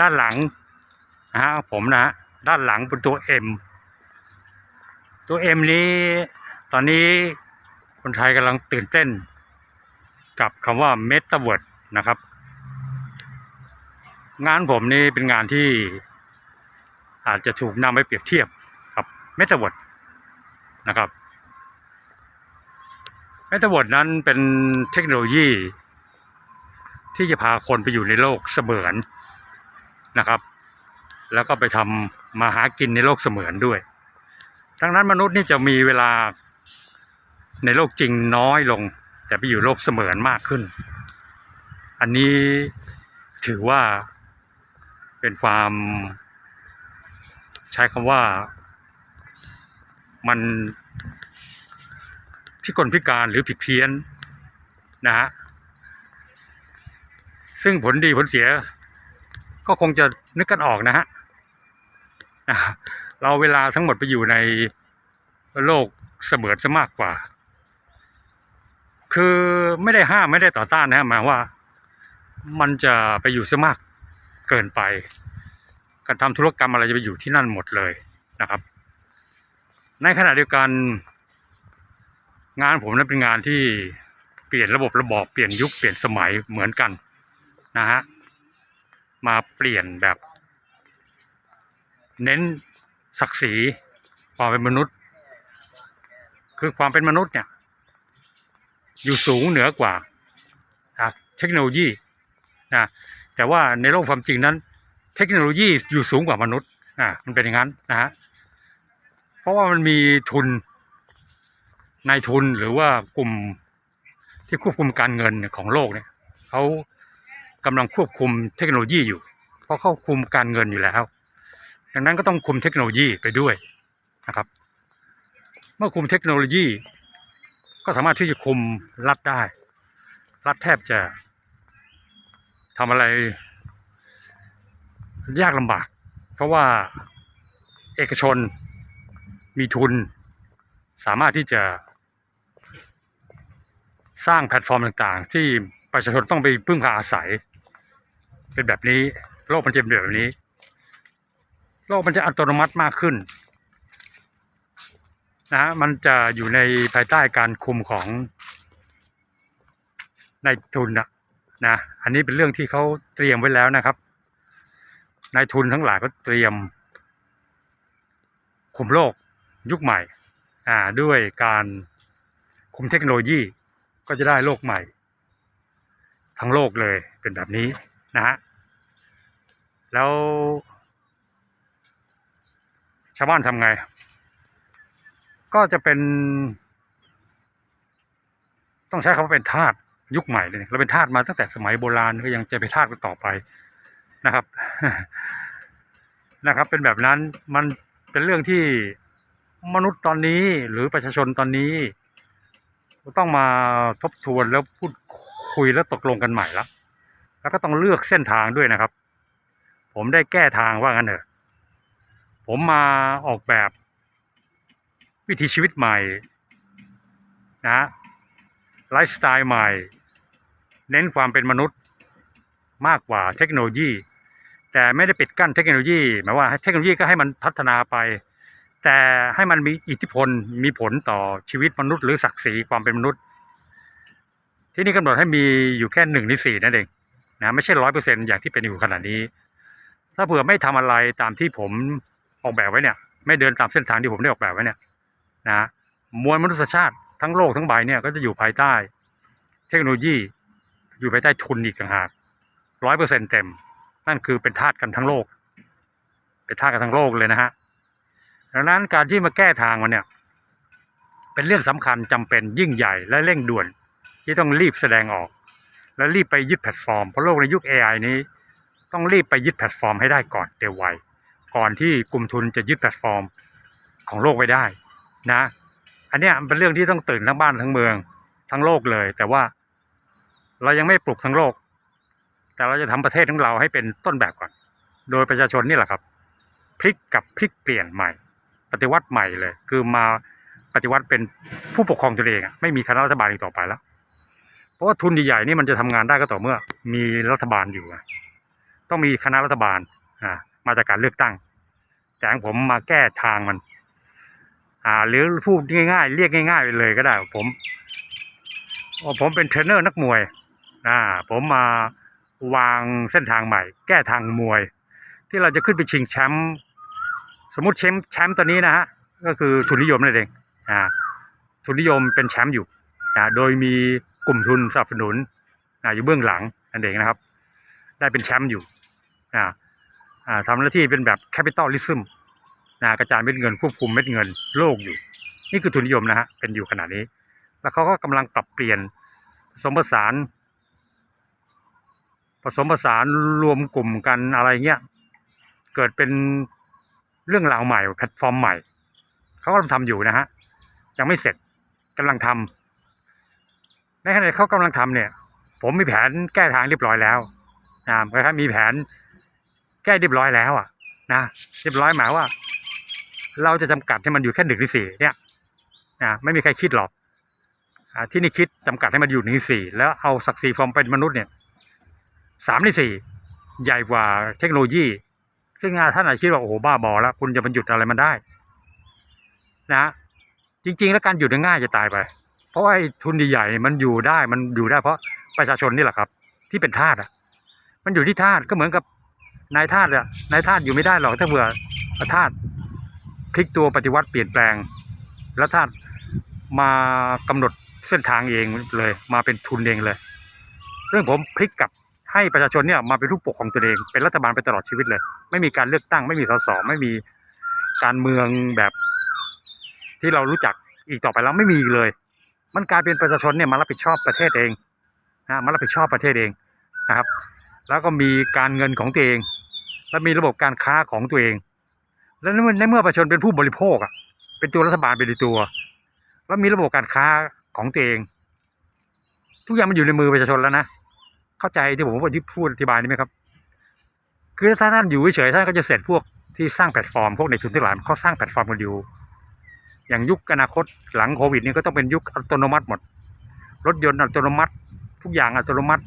ด้านหลังนะฮะผมนะฮะด้านหลังเป็นตัว M ตัว M นี้ตอนนี้คนไทยกำลังตื่นเต้น กับคำว่า Metaverse นะครับ งานผมนี่เป็นงานที่อาจจะถูกนำไปเปรียบเทียบกับ Metaverse นะครับ Metaverse นั้นเป็นเทคโนโลยี ที่จะพาคนไปอยู่ในโลกเสมือน นะครับ แล้วก็ไปทำมาหากินในโลกเสมือนด้วย ดังนั้นมนุษย์นี่จะมีเวลาในโลกจริงน้อยลง แต่ไปอยู่โลกเสมือนมากขึ้น อันนี้ถือว่าเป็นความใช้คำว่ามันพิกลพิการหรือผิดเพี้ยนนะฮะซึ่งผลดีผลเสีย ก็คงจะนึกกันออกนะฮะเราเวลาทั้งหมดไปอยู่ในโลกเสมือนซะมากกว่า คือไม่ได้ห้ามไม่ได้ต่อต้านนะหมายว่า มันจะไปอยู่ซะมากเกินไป การทำธุรกรรมอะไรจะไปอยู่ที่นั่นหมดเลยนะครับ ในขณะเดียวกัน งานผมนั้นเป็นงานที่เปลี่ยนระบบระบอบเปลี่ยนยุคเปลี่ยนสมัยเหมือนกันนะฮะ มาเปลี่ยนแบบ เน้นศักดิ์ศรีความเป็นมนุษย์ คือความเป็นมนุษย์เนี่ย อยู่สูงเหนือกว่าเทคโนโลยีนะแต่ว่าในโลกความจริงนั้น เทคโนโลยีอยู่สูงกว่ามนุษย์อ่ามันเป็นอย่างนั้นนะฮะเพราะว่ามันมีทุนนายทุนหรือว่ากลุ่มที่ควบคุมการเงินของโลกเนี่ยเขา กำลังควบคุมเทคโนโลยีอยู่ เพราะเขาคุมการเงินอยู่แล้ว ดังนั้นก็ต้องคุมเทคโนโลยีไปด้วยนะครับ เมื่อคุมเทคโนโลยี ก็สามารถที่จะคุมรัฐได้ รัฐแทบจะทำอะไร ยากลำบาก เพราะว่าเอกชนมีทุน สามารถที่จะสร้างแพลตฟอร์มต่างๆ ที่ประชาชนต้องไปพึ่งพาอาศัย เป็นแบบนี้ โลกมันจะเป็นแบบนี้ โลกมันจะอัตโนมัติมากขึ้นนะฮะมันจะอยู่ในภายใต้การคุมของนายทุนนะนะ อันนี้เป็นเรื่องที่เขาเตรียมไว้แล้วนะครับนายทุนทั้งหลายก็เตรียม คุมโลกยุคใหม่อ่าด้วยการคุมเทคโนโลยีก็จะได้โลกใหม่ ทั้งโลกเลยเป็นแบบนี้นะฮะ แล้ว ชาวบ้านทำไง ก็จะเป็น ต้องใช้คำว่าเป็นทาสยุคใหม่เลยเราเป็นทาสมาตั้งแต่สมัยโบราณก็ยังจะเป็นทาสกันต่อไปนะครับ นะครับ เป็นแบบนั้นมันเป็นเรื่องที่มนุษย์ตอนนี้หรือประชาชนตอนนี้ ต้องมาทบทวนแล้วพูดคุยแล้วตกลงกันใหม่ละแล้วก็ต้องเลือกเส้นทางด้วยนะครับ ผมได้แก้ทางว่างั้นเถอะ ผมมาออกแบบ วิถีชีวิตใหม่นะไลฟ์สไตล์ใหม่ เน้นความเป็นมนุษย์มากกว่าเทคโนโลยี แต่ไม่ได้ปิดกั้นเทคโนโลยีหมายว่าเทคโนโลยีก็ให้มันพัฒนาไป แต่ให้มันมีอิทธิพลมีผลต่อชีวิตมนุษย์ หรือศักดิ์ศรีความเป็นมนุษย์ ที่นี่กำหนดให้มีอยู่แค่หนึ่งในสี่นั่นเองนะไม่ใช่ร้อยเปอร์เซ็นอย่างที่เป็นอยู่ขนาดนี้ ถ้าเผื่อไม่ทำอะไรตามที่ผมออกแบบไว้เนี่ย ไม่เดินตามเส้นทางที่ผมได้ออกแบบไว้เนี่ยนะมวลมนุษยชาติทั้งโลกทั้งใบเนี่ยก็จะอยู่ภายใต้ เทคโนโลยี อยู่ภายใต้ทุนอีกต่างหากร้อยเปอร์เซ็นเต็ม นั่นคือเป็นทาสกันทั้งโลก เป็นทาสกันทั้งโลกเลยนะฮะดังนั้นการที่มาแก้ทางมันเนี่ย เป็นเรื่องสำคัญจำเป็นยิ่งใหญ่และเร่งด่วน ที่ต้องรีบแสดงออก และรีบไปยึดแพลตฟอร์มเพราะโลกในยุค AI นี้ ต้องรีบไปยึดแพลตฟอร์มให้ได้ก่อนเร็วไวก่อนที่กลุ่มทุนจะยึดแพลตฟอร์มของโลกไว้ได้นะ อันเนี้ยเป็นเรื่องที่ต้องตื่นทั้งบ้านทั้งเมืองทั้งโลกเลย แต่ว่าเรายังไม่ปลุกทั้งโลก แต่เราจะทำประเทศของเราให้เป็นต้นแบบก่อน โดยประชาชนนี่แหละครับพลิกกับพลิกเปลี่ยนใหม่ ปฏิวัติใหม่เลย คือมาปฏิวัติเป็นผู้ปกครองตัวเองไม่มีคณะรัฐบาลอีกต่อไปแล้ว เพราะว่าทุนใหญ่ๆนี่มันจะทำงานได้ก็ต่อเมื่อ มีรัฐบาลอยู่ ต้องมีคณะรัฐบาลอ่ามาจากการเลือกตั้ง แต่ของผมมาแก้ทางมัน อ่า หรือพูดง่ายๆ เรียกง่าย ๆ ไปเลยก็ได้ ผมผมเป็นเทรนเนอร์นักมวย อ่า ผมมาวางเส้นทางใหม่ แก้ทางมวย ที่เราจะขึ้นไปชิงแชมป์สมมติแชมป์แชมป์ตัวนี้นะฮะก็คือทุนนิยมนั่นเองอ่าทุนนิยมเป็นแชมป์อยู่โดยมีกลุ่มทุนสนับสนุนอยู่เบื้องหลังนั่นเองนะครับ ได้เป็นแชมป์อยู่ อ่าอ่าทำหน้าที่เป็นแบบแคปิตอลลิซึมนะกระจายเม็ดเงินควบคุมเม็ดเงินโลกอยู่ นี่คือทุนนิยมนะฮะเป็นอยู่ขนาดนี้ แล้วเขาก็กำลังปรับเปลี่ยนผสมผสาน ผสมผสานรวมกลุ่มกันอะไรเงี้ยเกิดเป็นเรื่องราวใหม่แพลตฟอร์มใหม่เขากำลังทำอยู่นะฮะยังไม่เสร็จกำลังทำในขณะที่เขากำลังทำเนี่ย ผมมีแผนแก้ทางเรียบร้อยแล้วนะครับมีแผน ก้เรียบร้อยแล้วอะนะเรียบร้อยหมายว่า เราจะจำกัดให้มันอยู่แค่หนึ่งในสี่เนี่ยนะไม่มีใครคิดหรอกที่นี่คิดจำกัดให้มันอยู่หนึ่งในสี่แล้วเอาศักดิ์ศรีความเป็นมนุษย์เนี่ยสามในสี่ใหญ่กว่าเทคโนโลยี ซึ่งท่านอาจจะคิดว่าโอ้โหบ้าบอแล้ว คุณจะบรรยุดอะไรมันได้ นะจริง ๆ แล้วการหยุดง่ายจะตายไป เพราะว่าไอ้ทุนใหญ่ๆมันอยู่ได้มันอยู่ได้เพราะประชาชนนี่แหละครับ ที่เป็นทาสอะ มันอยู่ที่ทาสก็เหมือนกับ นายทาสอะนายทาสอยู่ไม่ได้หรอกถ้าเผื่อทาสพลิกตัวปฏิวัติเปลี่ยนแปลง แล้วทาสมากำหนดเส้นทางเองเลย มาเป็นทุนเองเลย เรื่องผมพลิกกลับให้ประชาชนเนี่ยมาเป็นผู้ปกครองตัวเอง เป็นรัฐบาลไปตลอดชีวิตเลย ไม่มีการเลือกตั้ง ไม่มีสสไม่มีการเมืองแบบที่เรารู้จักอีกต่อไปแล้วไม่มีเลย มันกลายเป็นประชาชนเนี่ยมารับผิดชอบประเทศเองนะมารับผิดชอบประเทศเองนะครับ แล้วก็มีการเงินของตัวเอง และมีระบบการค้าของตัวเอง แล้วในเมื่อประชาชนเป็นผู้บริโภคอะเป็นตัวรัฐบาลเป็นตัว แล้วมีระบบการค้าของตัวเอง ทุกอย่างมันอยู่ในมือประชาชนแล้วนะเข้าใจที่ผมพูดที่พูดอธิบายนี่ไหมครับ คือถ้าท่านอยู่เฉยๆท่านก็จะเสร็จพวกที่สร้างแพลตฟอร์มพวกในทุนทั้งหลายเขาสร้างแพลตฟอร์มกันอยู่ อย่างยุคอนาคตหลังโควิดนี่ก็ต้องเป็นยุคอัตโนมัติหมด รถยนต์อัตโนมัติ ทุกอย่างอัตโนมัติ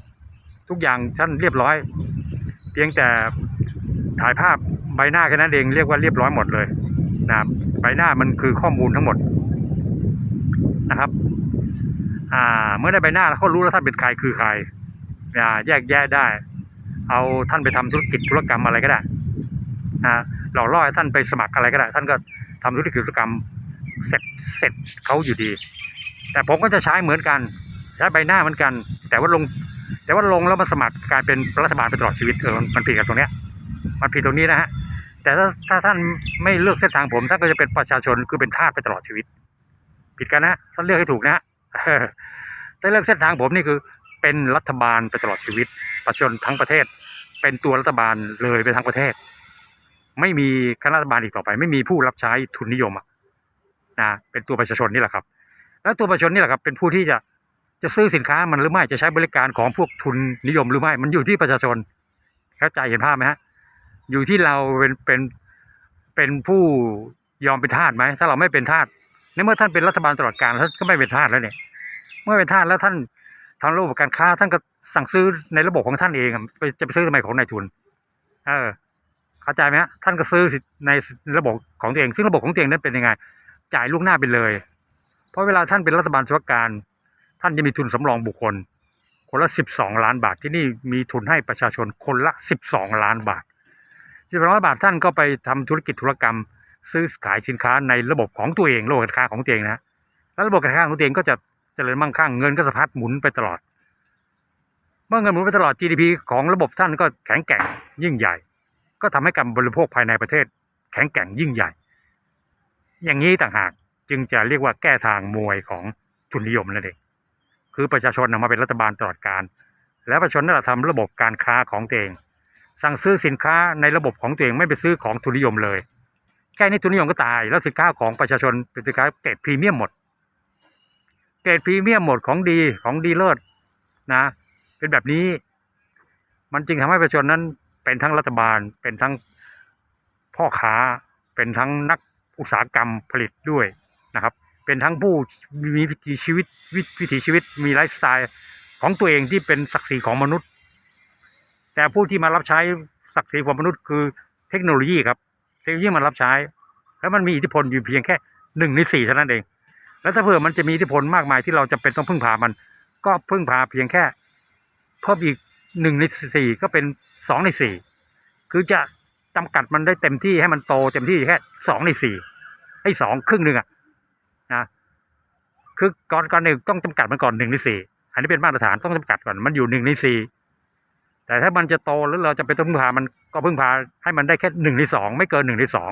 ทุกอย่างท่านเรียบร้อย เพียงแต่ ถ่ายภาพใบหน้าแค่นั้นเองเรียกว่าเรียบร้อยหมดเลยนะครับใบหน้ามันคือข้อมูลทั้งหมดนะครับเมื่อได้ใบหน้าแล้วเขารู้แล้วท่านเป็นใครคือใครแยกแยะได้ เอาท่านไปทำธุรกิจธุรกรรมอะไรก็ได้นะหลอกล่อให้ท่านไปสมัครอะไรก็ได้ ท่านก็ทำธุรกิจธุรกรรมเสร็จเสร็จเขาอยู่ดี แต่ผมก็จะใช้เหมือนกัน ใช้ใบหน้าเหมือนกัน แต่ว่าลงแต่ว่าลงแล้วมาสมัครกลายเป็นรัฐบาลไปตลอดชีวิตเออมันผิดกันตรงเนี้ย มันผิดตรงนี้นะฮะแต่ถ้าถ้าท่านไม่เลือกเส้นทางผมท่านก็จะเป็นประชาชนคือเป็นทาสไปตลอดชีวิต ผิดกันนะท่านเลือกให้ถูกนะเออถ้าเลือกเส้นทางผมนี่คือเป็นรัฐบาลไปตลอดชีวิต ประชาชนทั้งประเทศ เป็นตัวรัฐบาลเลยไปทั้งประเทศ ไม่มีคณะรัฐบาลอีกต่อไป ไม่มีผู้รับใช้ทุนนิยมอะนะเป็นตัวประชาชนนี่แหละครับ แล้วตัวประชาชนนี่แหละครับเป็นผู้ที่จะจะซื้อสินค้ามันหรือไม่จะใช้บริการของพวกทุนนิยมหรือไม่มันอยู่ที่ประชาชนเข้าใจเห็นภาพไหมฮะ อยู่ที่เราเป็นเป็นเป็นผู้ยอมเป็นทาสไหมถ้าเราไม่เป็นทาสในเมื่อท่านเป็นรัฐบาลตลอดกาลท่านก็ไม่เป็นทาสแล้วเนี่ย เมื่อเป็นทาสแล้วท่านทำระบบการค้า ท่านก็สั่งซื้อในระบบของท่านเองไปจะไปซื้อทำไมของนายทุน เออเข้าใจไหมฮะท่านก็ซื้อในระบบของตัวเอง ซึ่งระบบของตัวเองนั้นเป็นยังไง จ่ายล่วงหน้าไปเลย เพราะเวลาท่านเป็นรัฐบาลสุรการ ท่านจะมีทุนสำรองบุคคล คนละสิบสองล้านบาทที่นี่มีทุนให้ประชาชนคนละสิบสองล้านบาท สิบสองล้านบาทท่านก็ไปทำธุรกิจธุรกรรม ซื้อขายสินค้าในระบบของตัวเองระบบการค้าของตัวเองนะแล้วระบบการค้าของตัวเองก็จะเจริญมั่งคั่งเงินก็สะพัดหมุนไปตลอด เมื่อเงินหมุนไปตลอด GDP ของระบบท่านก็แข็งแกร่งยิ่งใหญ่ ก็ทำให้การบริโภคภายในประเทศ แข็งแกร่งยิ่งใหญ่ อย่างนี้ต่างหากจึงจะเรียกว่าแก้ทางมวยของทุนนิยมนั่นเองคือประชาชนนำมาเป็นรัฐบาลตลอดการ และประชาชนนั่นแหละทำระบบการค้าของตัวเอง สั่งซื้อสินค้าในระบบของตัวเองไม่ไปซื้อของทุนนิยมเลย แค่นี้ทุนนิยมก็ตาย แล้วสินค้าของประชาชนเป็นสินค้าเกรดพรีเมียมหมดเกรดพรีเมียมหมดของดีของดีเลิศนะ เป็นแบบนี้ มันจึงทำให้ประชาชนนั้นเป็นทั้งรัฐบาล เป็นทั้งพ่อค้า เป็นทั้งนักอุตสาหกรรมผลิตด้วยนะครับ เป็นทั้งผู้มีวิถีชีวิตวิวิถีชีวิตมีไลฟ์สไตล์ของตัวเองที่เป็นศักดิ์ศรีของมนุษย์ แต่ผู้ที่มารับใช้ศักดิ์ศรีของมนุษย์คือเทคโนโลยีครับ เทคโนโลยีมันรับใช้ แล้วมันมีอิทธิพลอยู่เพียงแค่หนึ่งในสี่เท่านั้นเอง แล้วถ้าเผื่อมันจะมีอิทธิพลมากมายที่เราจำเป็นต้องพึ่งพามัน ก็พึ่งพาเพียงแค่เพิ่มอีกหนึ่งในสี่ก็เป็นสองในสี่คือจะจำกัดมันได้เต็มที่ให้มันโตเต็มที่แค่สองในสี่ให้สองครึ่งหนึ่งอะนะคือก่อนก่อนหนึ่งต้องจำกัดมันก่อนหนึ่งในสี่อันนี้เป็นมาตรฐานต้องจำกัดก่อนมันอยู่หนึ่งในสี่ แต่ถ้ามันจะโตแล้วเราจะไปพึ่งพามันก็พึ่งพาให้มันได้แค่หนึ่งในสองไม่เกินหนึ่งในสอง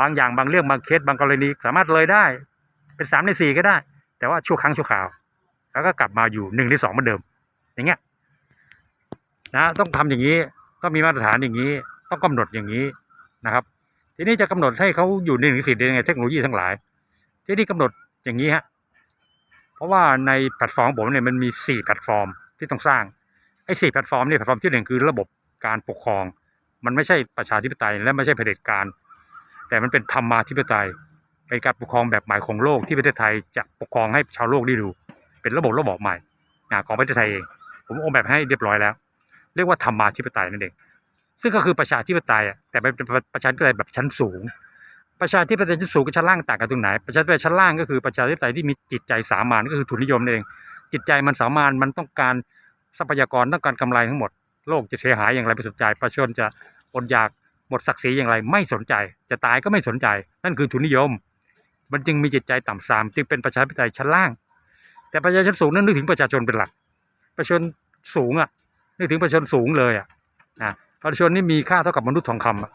บางอย่างบางเรื่องบางเคสบางกรณีสามารถเลยได้ เป็นสามในสี่ก็ได้ แต่ว่าชั่วครั้งชั่วคราว แล้วก็กลับมาอยู่หนึ่งในสองเหมือนเดิม อย่างเงี้ยนะต้องทำอย่างนี้ต้องมีมาตรฐานอย่างนี้ ต้องกำหนดอย่างนี้นะครับ ทีนี้จะกำหนดให้เขาอยู่หนึ่งในสี่ได้ยังไงเทคโนโลยีทั้งหลาย ที่นี้กำหนดอย่างนี้ฮะเพราะว่าในแพลตฟอร์มของผมเนี่ยมันมีสี่แพลตฟอร์มที่ต้องสร้าง ไอ้สี่แพลตฟอร์มเนี่ยแพลตฟอร์มที่หนึ่งคือระบบการปกครอง มันไม่ใช่ประชาธิปไตยและไม่ใช่เผด็จการ แต่มันเป็นธรรมาธิปไตย เป็นการปกครองแบบใหม่ของโลกที่ประเทศไทยจะปกครองให้ชาวโลกได้ดูเป็นระบบระบอบใหม่ของประเทศไทยเอง ผมออกแบบให้เรียบร้อยแล้ว เรียกว่าธรรมาธิปไตยนั่นเอง ซึ่งก็คือประชาธิปไตยอะแต่เป็นประชาธิปไตยแบบชั้นสูง ประชาธิปไตยชั้นสูงกับชั้นล่างต่างกันตรงไหน ประชาธิปไตยชั้นล่างก็คือประชาธิปไตยที่มีจิตใจสามัญก็คือทุนนิยมนั่นเอง จิตใจมันสามัญมันต้องการ ทรัพยากรต้องการกำไรทั้งหมด โลกจะเสียหายอย่างไรไม่สนใจ ประชาชนจะอดอยากหมดศักดิ์ศรีอย่างไรไม่สนใจ จะตายก็ไม่สนใจ นั่นคือทุนนิยม มันจึงมีจิตใจต่ำทรามจึงเป็นประชาธิปไตยชั้นล่าง แต่ประชาชนสูงนั้นนึกถึงประชาชนเป็นหลัก ประชาชนสูงอะนึกถึงประชาชนสูงเลยอะนะประชาชนนี่มีค่าเท่ากับมนุษย์ทองคำอะ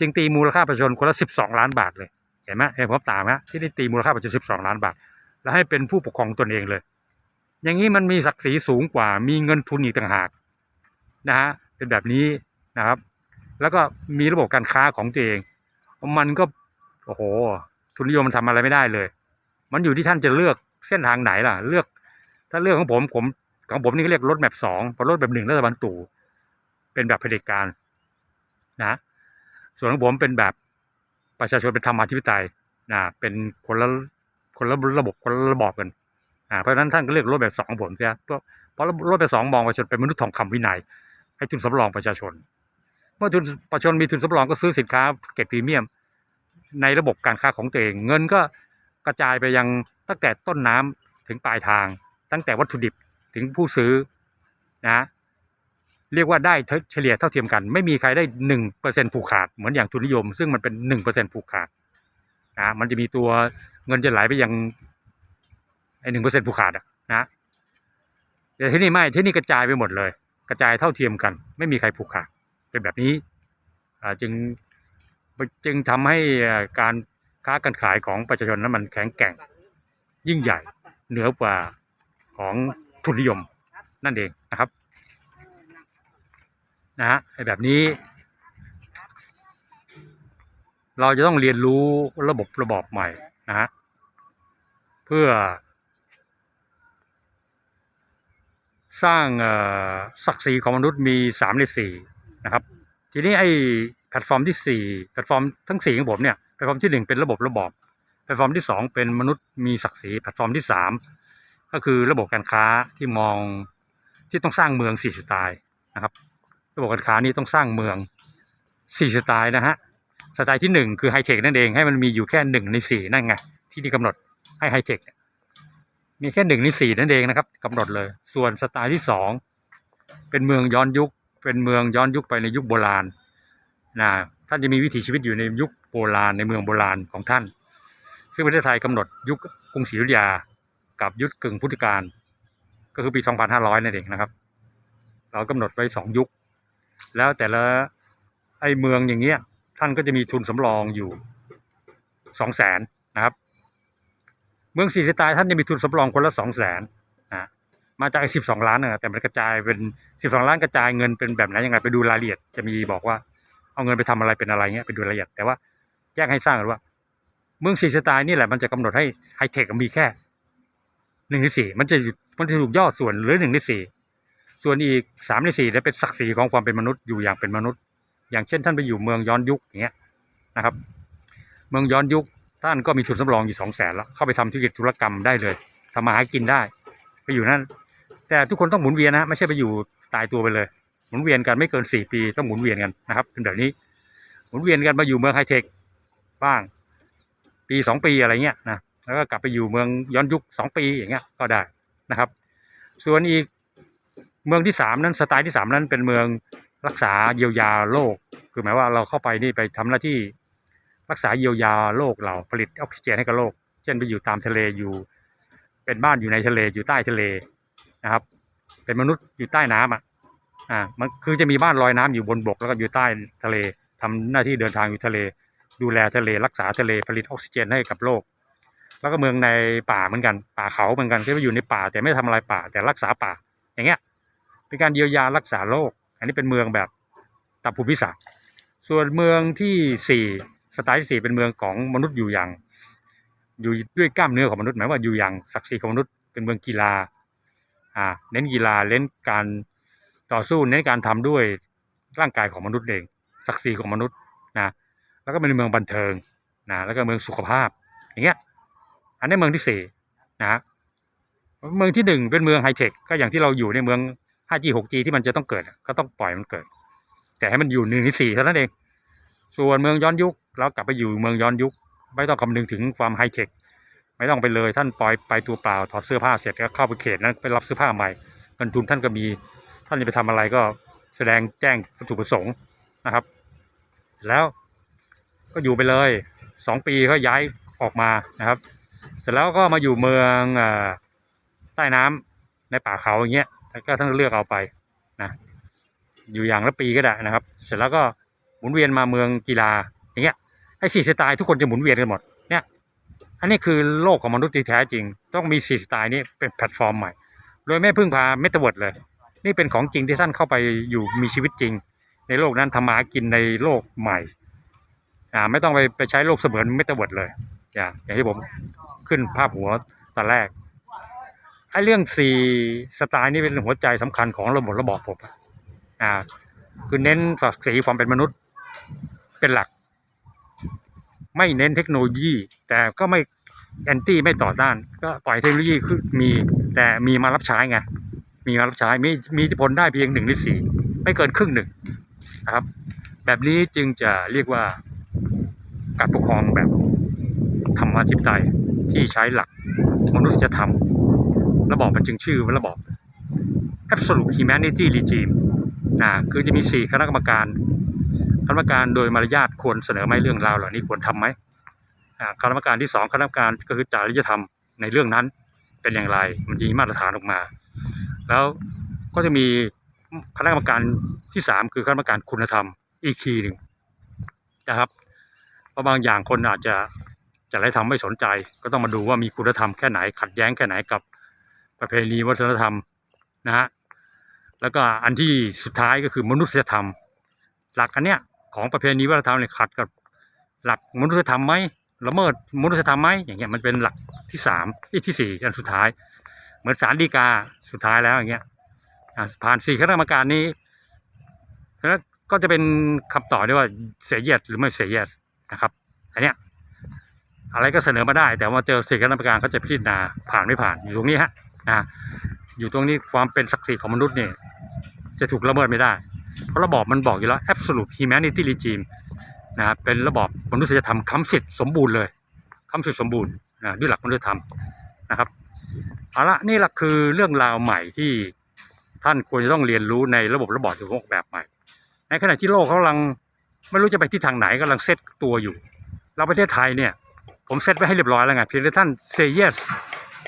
จึงตีมูลค่าประชาชนคนละสิบสองล้านบาทเลยเห็นไหมเห็นผมตามไหมที่นี่ตีมูลค่าประชาชนสิบสองล้านบาท แล้วให้เป็นผู้ปกครองตนเองเลย อย่างนี้มันมีศักดิ์ศรีสูงกว่า มีเงินทุนอีกต่างหากนะฮะเป็นแบบนี้นะครับ แล้วก็มีระบบการค้าของตัวเอง มันก็โอ้โห ทุนนิยมมันทำอะไรไม่ได้เลย มันอยู่ที่ท่านจะเลือกเส้นทางไหนล่ะ เลือก ถ้าเลือกของผมผมของผมนี่ก็เรียกรถแมพสองพอรถแบบหนึ่งรัฐบาลตู่เป็นแบบเผด็จการนะ ส่วนของผมเป็นแบบประชาชนเป็นธรรมาธิปไตยนะเป็นคนละคนละระบบคนละระบอบกัน อ่าเพราะฉะนั้นท่านก็เลือกรถแบบสองของผมเสียเพราะเพราะรถแบบสองมองประชาชนเป็นมนุษย์ทองคำวินัย ให้ทุนสำรองประชาชน เมื่อทุนประชาชนมีทุนสำรองก็ซื้อสินค้าเก็บพรีเมียม ในระบบการค้าของตัวเองเงินก็กระจายไปยังตั้งแต่ต้นน้ำถึงปลายทาง ตั้งแต่วัตถุดิบถึงผู้ซื้อนะเรียกว่าได้เฉลี่ยเท่าเทียมกัน ไม่มีใครได้หนึ่งเปอร์เซ็นผูกขาดเหมือนอย่างทุนนิยม ซึ่งมันเป็นหนึ่งเปอร์เซ็นผูกขาดนะมันจะมีตัวเงินจะไหลไปยัง หนึ่งเปอร์เซ็นต์ผูกขาดอะนะแต่ที่นี่ไม่ที่นี่กระจายไปหมดเลย กระจายเท่าเทียมกัน ไม่มีใครผูกขาดเป็นแบบนี้จึงจึงทำให้การค้าการขายของประชาชนนั้นมันแข็งแกร่งยิ่งใหญ่เหนือกว่าของทุนนิยมนั่นเองนะครับนะฮะไอ้แบบนี้ เราจะต้องเรียนรู้ระบบระบอบใหม่นะฮะเพื่อ สร้างศักดิ์ศรีของมนุษย์มีสามในสี่นะครับ ทีนี้ไอ้แพลตฟอร์มที่สี่แพลตฟอร์มทั้งสี่ของผมเนี่ยแพลตฟอร์มที่หนึ่งเป็นระบบระบอบแพลตฟอร์มที่สองเป็นมนุษย์มีศักดิ์ศรีแพลตฟอร์มที่สามก็คือระบบการค้าที่มองที่ต้องสร้างเมืองสี่สไตล์นะครับ ระบบการค้านี้ต้องสร้างเมืองสี่สไตล์นะฮะสไตล์ที่หนึ่งคือไฮเทคนั่นเองให้มันมีอยู่แค่หนึ่งในสี่นั่นไงที่นี่กำหนดให้ไฮเทคเนี่ย มีแค่หนึ่งในสี่นั่นเองนะครับกำหนดเลย ส่วนสไตล์ที่สองเป็นเมืองย้อนยุค เป็นเมืองย้อนยุคไปในยุคโบราณนะท่านจะมีวิถีชีวิตอยู่ในยุคโบราณในเมืองโบราณของท่าน ซึ่งประเทศไทยกำหนดยุคกรุงศรีอยุธยา กับยุคกึ่งพุทธกาลก็คือปี 2500 นั่นเองนะครับ เรากำหนดไว้สองยุค แล้วแต่ละไอเมืองอย่างเงี้ยท่านก็จะมีทุนสำรองอยู่สองแสนนะครับ มืองสีสไตล์ท่านจะมีทุนสำรองคนละสองแสนนะมาจากไอ้สิบสองล้านนะแต่มันกระจายเป็นสิบสองล้านกระจายเงินเป็นแบบไหนยังไงไปดูรายละเอียดจะมีบอกว่าเอาเงินไปทำอะไรเป็นอะไรเงี้ยไปดูรายละเอียดแต่ว่าแจ้งให้ทราบว่า เมืองสีสไตล์นี่แหละมันจะกำหนดให้ไฮเทคมีแค่หนึ่งในสี่มันจะมันจะถูกย่อส่วนหรือหนึ่งในสี่ส่วนอีกสามในสี่จะเป็นศักดิ์ศรีของความเป็นมนุษย์อยู่อย่างเป็นมนุษย์ อย่างเช่นท่านไปอยู่เมืองย้อนยุคอย่างเงี้ยนะครับ เมืองย้อนยุค ท่านก็มีทุนสำรองอยู่สองแสนแล้ว เข้าไปทำธุรกิจธุรกรรมได้เลยทำมาหากินได้ ไปอยู่นั่น แต่ทุกคนต้องหมุนเวียนนะไม่ใช่ไปอยู่ตายตัวไปเลย หมุนเวียนกันไม่เกินสี่ปีต้องหมุนเวียนกันนะครับเป็นแบบนี้ หมุนเวียนกันมาอยู่เมืองไฮเทคบ้าง ปีสองปีอะไรเงี้ยนะแล้วก็กลับไปอยู่เมืองย้อนยุคสองปีอย่างเงี้ยก็ได้นะครับ ส่วนอีกเมืองที่สามนั้นสไตล์ที่สามนั้นเป็นเมืองรักษาเยียวยาโรคคือหมายว่าเราเข้าไปนี่ไปทำหน้าที่ รักษาเยียวยาโรคเราผลิตออกซิเจนให้กับโลก เช่นไปอยู่ตามทะเลอยู่ เป็นบ้านอยู่ในทะเลอยู่ใต้ทะเลนะครับ เป็นมนุษย์อยู่ใต้น้ำอะอ่ามันคือจะมีบ้านลอยน้ำอยู่บนบกแล้วก็อยู่ใต้ทะเลทำหน้าที่เดินทางอยู่ทะเล ดูแลทะเล รักษาทะเลผลิตออกซิเจนให้กับโลก แล้วก็เมืองในป่าเหมือนกัน ป่าเขาเหมือนกันที่ไปอยู่ในป่า แต่ไม่ทำอะไรป่าแต่รักษาป่า อย่างเงี้ยเป็นการเยียวยารักษาโรคอันนี้เป็นเมืองแบบตามภูมิศาสตร์ส่วนเมืองที่สี่ สไตล์ที่สี่เป็นเมืองของมนุษย์อยู่อย่าง อยู่ด้วยกล้ามเนื้อของมนุษย์หมายว่าอยู่อย่างศักดิ์ศรีของมนุษย์เป็นเมืองกีฬาอ่าเน้นกีฬาเน้นการต่อสู้เน้นการทำด้วยร่างกายของมนุษย์เองศักดิ์ศรีของมนุษย์นะแล้วก็เป็นเมืองบันเทิงนะแล้วก็เมืองสุขภาพอย่างเงี้ยอันนี้เมืองที่สี่นะฮะเมืองที่หนึ่งเป็นเมืองไฮเทคก็อย่างที่เราอยู่ในเมือง 5G 6G ที่มันจะต้องเกิด ก็ต้องปล่อยมันเกิด แต่ให้มันอยู่หนึ่งในสี่เท่านั้นเอง ส่วนเมืองย้อนยุค เรากลับไปอยู่เมืองย้อนยุค ไม่ต้องคำนึงถึงความไฮเทคไม่ต้องไปเลยท่านปล่อยไปตัวเปล่าถอดเสื้อผ้าเสร็จก็เข้าไปเขตนั้นไปรับเสื้อผ้าใหม่เงินทุนท่านก็มีท่านจะไปทำอะไรก็แสดงแจ้งวัตถุประสงค์นะครับ แล้วก็อยู่ไปเลยสองปีก็ย้ายออกมานะครับ เสร็จแล้วก็มาอยู่เมืองอใต้น้ำในป่าเขาอย่างเงี้ยก็ท่านเลือกเอาไปนะอยู่อย่างละปีก็ได้นะครับ เสร็จแล้วก็หมุนเวียนมาเมืองกีฬาอย่างเงี้ย ไอ้สี่สไตล์ทุกคนจะหมุนเวียนกันหมดเนี่ยอันนี้คือโลกของมนุษย์ที่แท้จริง ต้องมีสี่สไตล์นี้เป็นแพลตฟอร์มใหม่ โดยไม่พึ่งพาเมตาเวิร์ดเลย นี่เป็นของจริงที่ท่านเข้าไปอยู่มีชีวิตจริง ในโลกนั้นทำมากินในโลกใหม่อ่าไม่ต้องไปไปใช้โลกเสมือนเมตาเวิร์ดเลยอย่างอย่างที่ผมขึ้นภาพหัวตอนแรกไอ้เรื่องสี่สไตล์นี่เป็นหัวใจสำคัญของระบบระบอบผมอะอ่าคือเน้นศักดิ์ศรีความเป็นมนุษย์เป็นหลัก ไม่เน้นเทคโนโลยี แต่ก็ไม่แอนตี้ไม่ต่อต้าน ก็ปล่อยเทคโนโลยีคือมีแต่มีมารับใช้ไงมีมารับใช้มีมีอิทธิพลได้เพียงหนึ่งในสี่ไม่เกินครึ่งหนึ่งนะครับ แบบนี้จึงจะเรียกว่าการปกครองแบบธรรมาธิปไตยที่ใช้หลักมนุษยธรรม ระบอบมันจึงชื่อว่าระบอบ absolute humanity regime นะคือจะมีสี่คณะกรรมการ คณะกรรมการโดยมารยาทควรเสนอไหมเรื่องราวเหล่านี้ควรทำไหมคณะกรรมการที่สองคณะกรรมการก็คือจริยธรรมในเรื่องนั้นเป็นอย่างไร มันจะมีมาตรฐานออกมา แล้วก็จะมีคณะกรรมการที่สามคือคณะกรรมการคุณธรรมอีกทีหนึ่งนะครับเพราะบางอย่างคนอาจจะจะได้ทำไม่สนใจ ก็ต้องมาดูว่ามีคุณธรรมแค่ไหนขัดแย้งแค่ไหนกับประเพณีวัฒนธรรมนะฮะแล้วก็อันที่สุดท้ายก็คือมนุษยธรรม หลักอันเนี้ย ของประเพณีวัฒนธรรมเนี่ยขัดกับหลักมนุษยธรรมไหมละเมิดมนุษยธรรมไหมอย่างเงี้ยมันเป็นหลักที่สามอีกที่สี่อันสุดท้าย เหมือนสารดีกาสุดท้ายแล้วอย่างเงี้ยผ่านสี่คณะกรรมการนี้แล้วก็จะเป็นคำตอบได้ว่าเสียเยียดหรือไม่เสียเยียดนะครับอันเนี้ยอะไรก็เสนอมาได้ แต่ว่าเจอสี่คณะกรรมการเขาจะพิจารณาผ่านไม่ผ่านอยู่ตรงนี้ฮะนะอยู่ตรงนี้ความเป็นศักดิ์ศรีของมนุษย์เนี่ยจะถูกละเมิดไม่ได้ เพราะระบอบมันบอกอยู่แล้ว absolute humanity regime นะครับเป็นระบอบมนุษยธรรมคำสิทธิ์สมบูรณ์เลยคำสิทธิ์สมบูรณ์นะด้วยหลักมนุษยธรรมนะครับเอาละนี่แหละคือเรื่องราวใหม่ที่ท่านควรจะต้องเรียนรู้ในระบบระบอบที่ผมออกแบบใหม่ ในขณะที่โลกเขากำลังไม่รู้จะไปที่ทางไหนกำลังเซตตัวอยู่ เราประเทศไทยเนี่ยผมเซตไว้ให้เรียบร้อยแล้วไงเพียงแต่ท่าน say yes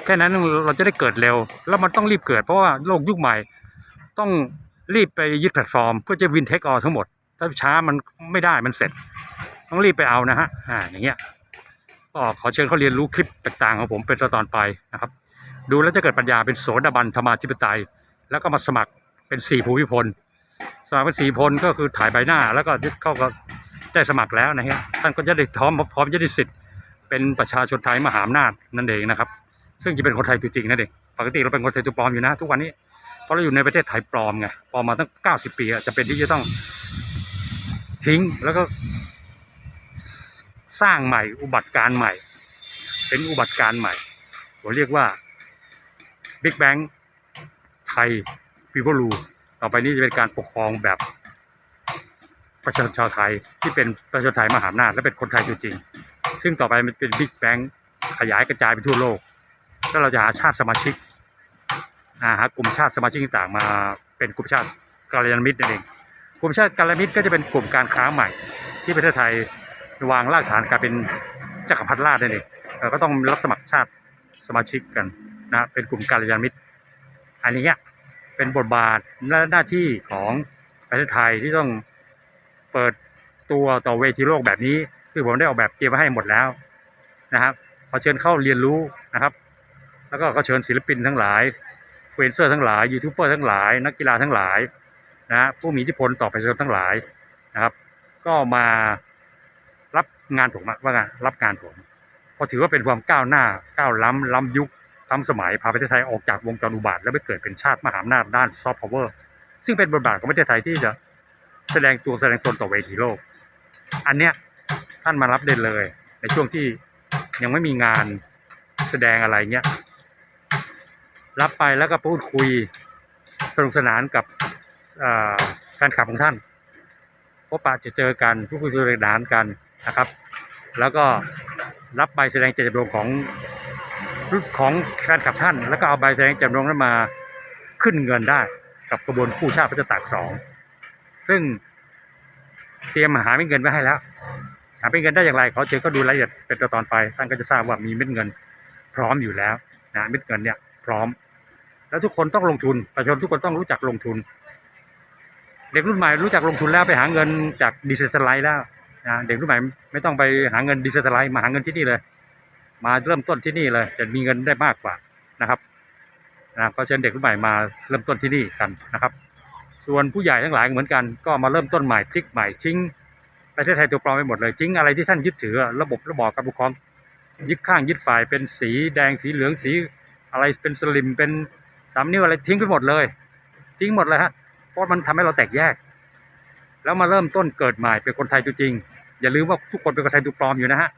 แค่นั้นเราจะได้เกิดเร็ว แล้วมันต้องรีบเกิดเพราะว่าโลกยุคใหม่ต้อง รีบไปยึดแพลตฟอร์มเพื่อจะวินเทคออทั้งหมด ถ้าช้ามันไม่ได้มันเสร็จ ต้องรีบไปเอานะฮะอ่าอย่างเงี้ยก็ขอเชิญเขาเรียนรู้คลิปต่างๆของผมเป็นตอนไปนะครับ ดูแล้วจะเกิดปัญญาเป็นโสดาบันธรรมาธิปไตย แล้วก็มาสมัครเป็นสี่ภูมิพลสมัครเป็นสี่พลก็คือถ่ายใบหน้า แล้วก็เข้าก็ได้สมัครแล้วนะฮะท่านก็จะได้พร้อมพร้อมจะได้สิทธิ์เป็นประชาชนไทยมหาอำนาจนั่นเองนะครับ ซึ่งจะเป็นคนไทยตัวจริงนั่นเองปกติเราเป็นคนไทยตัวปลอมอยู่นะ ทุกวันนี้ ราะเราอยู่ในประเทศไทยปลอมไงปลอมมาตั้งเก้าสิบปีจะเป็นที่จะต้องทิ้งแล้วก็สร้างใหม่อุบัติการ์ใหม่ เป็นอุบัติการ์ใหม่ผมเรียกว่า Big Bang ไทย People Rule ต่อไปนี้จะเป็นการปกครองแบบประชาชนชาวไทยที่เป็นประชาชนไทยมหาอำนาจและเป็นคนไทยจริงซึ่งต่อไปมันเป็นบิ๊กแบงขยายกระจายไปทั่วโลก แล้วเราจะหาชาติสมาชิก หากลุ่มชาติสมาชิกต่างมาเป็นกลุ่มชาติกัลยาณมิตรนั่นเองกลุ่มชาติกัลยาณมิตรก็จะเป็นกลุ่มการค้าใหม่ ที่ประเทศไทยวางรากฐานการเป็นจักรพรรดิราชนั่นเองเราก็ต้องรับสมัครชาติสมาชิกกันนะเป็นกลุ่มกัลยาณมิตร อันนี้เนี่ยเป็นบทบาทและหน้าที่ของประเทศไทยที่ต้องเปิดตัวต่อเวทีโลกแบบนี้คือผมได้ออกแบบเตรียมไว้ให้หมดแล้วนะครับขอเชิญเข้าเรียนรู้นะครับ แล้วก็ก็เชิญศิลปินทั้งหลาย เฟรนเซอร์ทั้งหลายยูทูบเบอร์ทั้งหลาย นักกีฬาทั้งหลายนะฮะผู้มีอิทธิพลต่อประชาชนทั้งหลายนะครับ ก็มารับงานผมว่าไงรับงานผมเพราะถือว่าเป็นความก้าวหน้าก้าวล้ำล้ำยุคทำสมัยพาประเทศไทยออกจากวงจรอุบาทและไปเกิดเป็นชาติมหาอำนาจด้านซอฟต์พาวเวอร์ซึ่งเป็นบทบาทของประเทศไทยที่จะแสดงตัวแสดงตนต่อเวทีโลก อันเนี้ยท่านมารับเด่นเลย ในช่วงที่ยังไม่มีงานแสดงอะไรเงี้ย รับไปแล้วก็พูดคุยสนุกสนานกับอ่าแฟนคลับของท่านพบปะจะเจอกันพูดคุยสนุกสนานกันนะครับ แล้วก็รับใบแสดงเจตจำนงของของแฟนคลับท่าน แล้วก็เอาใบแสดงจำนงนั้นมาขึ้นเงินได้กับกระบวนกู้ชาติพระเจ้าตากสองซึ่งเตรียมหาเม็ดเงินไว้ให้แล้ว หาเม็ดเงินได้อย่างไรเขอเชิญก็ดูรายละเอียดเป็นตอนไปท่านก็จะทราบว่ามีเม็ดเงินพร้อมอยู่แล้วนะเม็ดเงินเนี่ย พร้อม แล้วทุกคนต้องลงทุนประชาชนทุกคนต้องรู้จักลงทุน เด็กรุ่นใหม่รู้จักลงทุนแล้วไปหาเงินจากดิจิทัลไลท์แล้วนะเด็กรุ่นใหม่ไม่ต้องไปหาเงินดิจิทัลไลท์มาหาเงินที่นี่เลย มาเริ่มต้นที่นี่เลย จะมีเงินได้มากกว่านะครับนะครับก็เชิญเด็กรุ่นใหม่มาเริ่มต้นที่นี่กันนะครับ ส่วนผู้ใหญ่ทั้งหลายเหมือนกัน ก็มาเริ่มต้นใหม่พลิกใหม่ทิ้งประเทศไทยตัวปลอมไปหมดเลยทิ้งอะไรที่ท่านยึดถือระบบระบอบการปกครองยึดข้างยึดฝ่ายเป็นสีแดงสีเหลืองสี อะไรเป็นสลิมเป็นสามนิ้วอะไรทิ้งไปหมดเลย ทิ้งหมดเลยฮะเพราะมันทำให้เราแตกแยก แล้วมาเริ่มต้นเกิดใหม่เป็นคนไทยตัวจริง อย่าลืมว่าทุกคนเป็นคนไทยตัวปลอมอยู่นะฮะ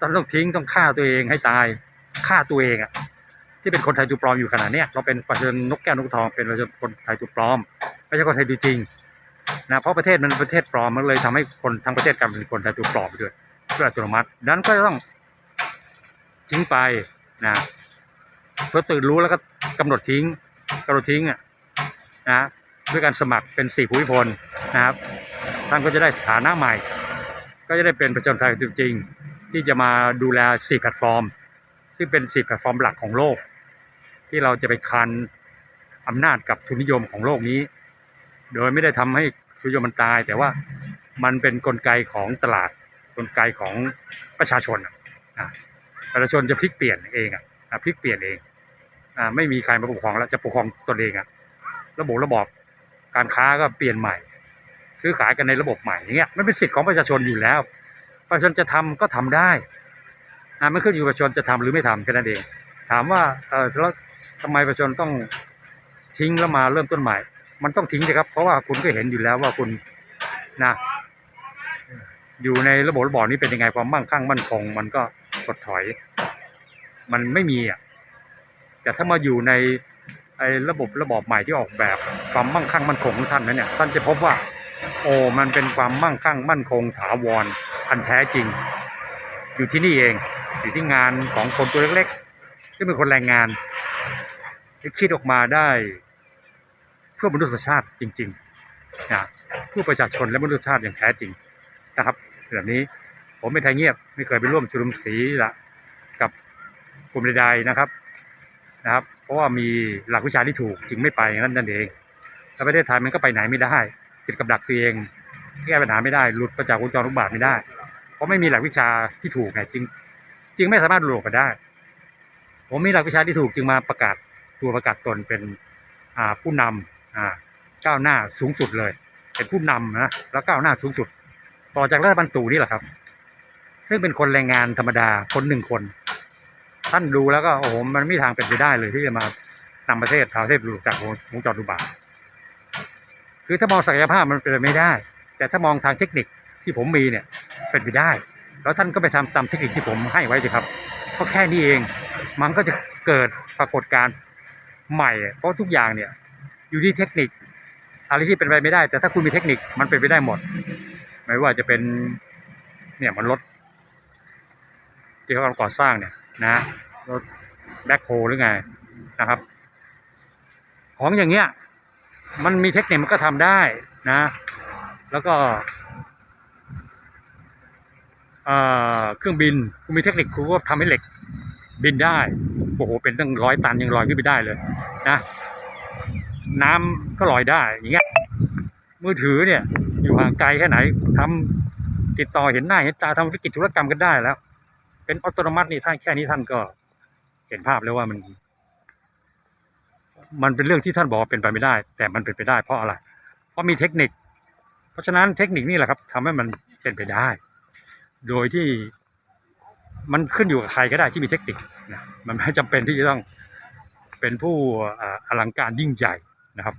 ต้องต้องทิ้งต้องฆ่าตัวเองให้ตายฆ่าตัวเองอะที่เป็นคนไทยตัวปลอมอยู่ขนาดเนี้ยเราเป็นประชาชนนกแก้วนกทองเป็นประชาชนคนไทยตัวปลอมไม่ใช่คนไทยตัวจริงนะเพราะประเทศมันเป็นประเทศปลอมมันเลยทำให้คนทั้งประเทศกลายเป็นคนไทยตัวปลอมไปด้วยด้วยอัตโนมัติดังนั้นก็ต้องทิ้งไปนะ เพื่อตื่นรู้แล้วก็กำหนดทิ้งกำหนดทิ้งอะนะด้วยการสมัครเป็นสี่ภูมิพลนะครับท่านก็จะได้สถานะใหม่ ก็จะได้เป็นประชาชนไทยจริงที่จะมาดูแลสี่แพลตฟอร์ม ซึ่งเป็นสี่แพลตฟอร์มหลักของโลก ที่เราจะไปคันอำนาจกับทุนนิยมของโลกนี้ โดยไม่ได้ทำให้ทุนนิยมมันตาย แต่ว่ามันเป็นกลไกของตลาดกลไกของประชาชนอะอะประชาชนจะพลิกเปลี่ยนเองอะพลิกเปลี่ยนเอง อ่าไม่มีใครมาปกครองแล้วจะปกครองตนเองอะระบบระบอบการค้าก็เปลี่ยนใหม่ ซื้อขายกันในระบบใหม่อย่างเงี้ยมันเป็นสิทธิ์ของประชาชนอยู่แล้ว ประชาชนจะทำก็ทำได้นะไม่ขึ้นอยู่ประชาชนจะทำหรือไม่ทำแค่นั้นเอง ถามว่าเออแล้วทำไมประชาชนต้องทิ้งแล้วมาเริ่มต้นใหม่ มันต้องทิ้งสิครับ เพราะว่าคุณก็เห็นอยู่แล้วว่าคุณนะอยู่ในระบบระบอบนี้เป็นยังไงความมั่งคั่งมั่นคง มันก็กดถอย มันไม่มีอะ แต่ถ้ามาอยู่ในไอ้ระบบระบอบใหม่ที่ออกแบบความมั่งคั่งมั่นคงของท่านนั้นเนี่ยท่านจะพบว่า โอ้มันเป็นความมั่งคั่งมั่นคงถาวรอันแท้จริง อยู่ที่นี่เองอยู่ที่งานของคนตัวเล็กๆที่เป็นคนแรงงานที่คิดออกมาได้ เพื่อมนุษยชาติจริงๆนะเพื่อประชาชนและมนุษยชาติอย่างแท้จริงนะครับแบบนี้ผมเป็นไทยเงียบไม่เคยไปร่วมชุมนุมสีละกับกลุ่มใดๆนะครับ นะครับ เพราะว่ามีหลักวิชาที่ถูกจึงไม่ไปนั่นนั่นเองถ้าประเทศไทยมันก็ไปไหนไม่ได้ติดกับดักตัวเองแก้ปัญหาไม่ได้หลุดมาจากวงจรอุบาทไม่ได้ เพราะไม่มีหลักวิชาที่ถูกไงจึง จึงไม่สามารถหลุดออกมาได้ ผมมีหลักวิชาที่ถูกจึงมาประกาศตัวประกาศตนเป็นอ่าผู้นำอ่าก้าวหน้าสูงสุดเลย เป็นผู้นำนะแล้วก้าวหน้าสูงสุด ต่อจากรัฐบาลตู่นี่แหละครับ ซึ่งเป็นคนแรงงานธรรมดาคนหนึ่งคน ท่านดูแล้วก็โอ้โหมันไม่มีทางเป็นไปได้เลยที่จะมานำประเทศพาประเทศหลุดจากวงจรอุบาทคือถ้ามองศักยภาพมันเป็นไปไม่ได้ แต่ถ้ามองทางเทคนิคที่ผมมีเนี่ยเป็นไปได้ แล้วท่านก็ไปทำตามเทคนิคที่ผมให้ไว้สิครับก็แค่นี้เองมันก็จะเกิดปรากฏการณ์ใหม่ เพราะทุกอย่างเนี่ยอยู่ที่เทคนิคอะไรที่เป็นไปไม่ได้ แต่ถ้าคุณมีเทคนิคมันเป็นไปได้หมด ไม่ว่าจะเป็นเนี่ยมันรถที่เขากำลังก่อสร้างเนี่ย นะรถแบ็คโฮหรือไงนะครับ ของอย่างเงี้ย มันมีเทคนิคมันก็ทำได้นะ แล้วก็เครื่องบินคุณมีเทคนิคคุณก็ทำให้เหล็กบินได้โอ้โหเป็นตั้งร้อยตันยังลอยขึ้นไปได้เลยนะน้ำก็ลอยได้อย่างเงี้ยมือถือเนี่ย อยู่ห่างไกลแค่ไหนทำติดต่อเห็นหน้าเห็นตาทำธุรกิจธุรกรรมกันได้แล้ว เป็นอัตโนมัตินี่ท่านแค่นี้ท่านก็เห็นภาพแล้วว่ามัน มันเป็นเรื่องที่ท่านบอกว่าเป็นไปไม่ได้ แต่มันเป็นไปได้เพราะอะไร เพราะมีเทคนิค เพราะฉะนั้นเทคนิคนี่แหละครับทำให้มันเป็นไปได้ โดยที่มันขึ้นอยู่กับใครก็ได้ที่มีเทคนิคนะมันไม่จำเป็นที่จะต้องเป็นผู้อลังการยิ่งใหญ่นะครับ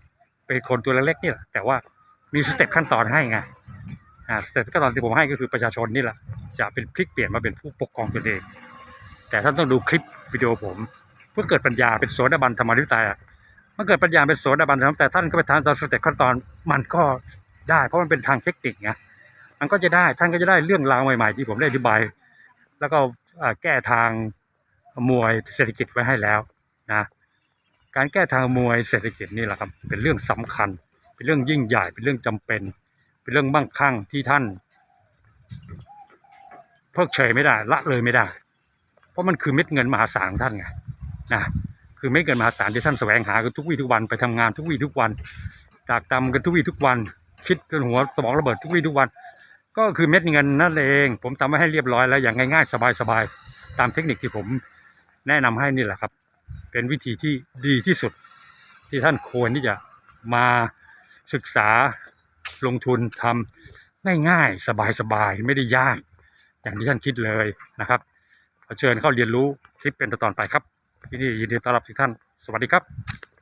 เป็นคนตัวเล็กๆนี่แหละแต่ว่ามีสเต็ปขั้นตอนให้ไง อ่าสเต็ปขั้นตอนที่ผมให้ก็คือประชาชนนี่แหละจะเป็นพลิกเปลี่ยนมาเป็นผู้ปกครองตนเอง แต่ท่านต้องดูคลิปวิดีโอผม เพื่อเกิดปัญญาเป็นโสดาบันธรรมาธิปไตยอะมันเกิดปัญญาเป็นโสดาบันธรรมแต่ท่านก็ไปทำตามสเต็ปขั้นตอนมันก็ได้ เพราะมันเป็นทางเทคนิคไงมันก็จะได้ท่านก็จะได้เรื่องราวใหม่ๆที่ผมได้อธิบาย แล้วก็แก้ทางมวยเศรษฐกิจไว้ให้แล้วนะการแก้ทางมวยเศรษฐกิจนี่แหละครับเป็นเรื่องสำคัญ เป็นเรื่องยิ่งใหญ่เป็นเรื่องจำเป็น เป็นเรื่องมั่งคั่งที่ท่าน เพิกเฉยไม่ได้ ละเลยไม่ได้ เพราะมันคือเม็ดเงินมหาศาลของท่านไงนะคือเม็ดเงินมหาศาลที่ท่านแสวงหากันทุกวี่ทุกวันไปทำงานทุกวี่ทุกวันตากตำกันทุกวี่ทุกวัน คิดจนหัวสมองระเบิดทุกวี่ทุกวัน ก็คือเม็ดเงินนั่นเอง ผมทำไว้ให้เรียบร้อยแล้วอย่างง่ายๆสบายๆตามเทคนิคที่ผมแนะนำให้นี่แหละครับ เป็นวิธีที่ดีที่สุดที่ท่านควรที่จะมาศึกษา ลงทุนทำง่ายๆ สบายๆ ไม่ได้ยาก อย่างที่ท่านคิดเลยนะครับขอเชิญเข้าเรียนรู้คลิปเป็นตอนไปครับที่นี่ยินดีต้อนรับทุกท่าน สวัสดีครับ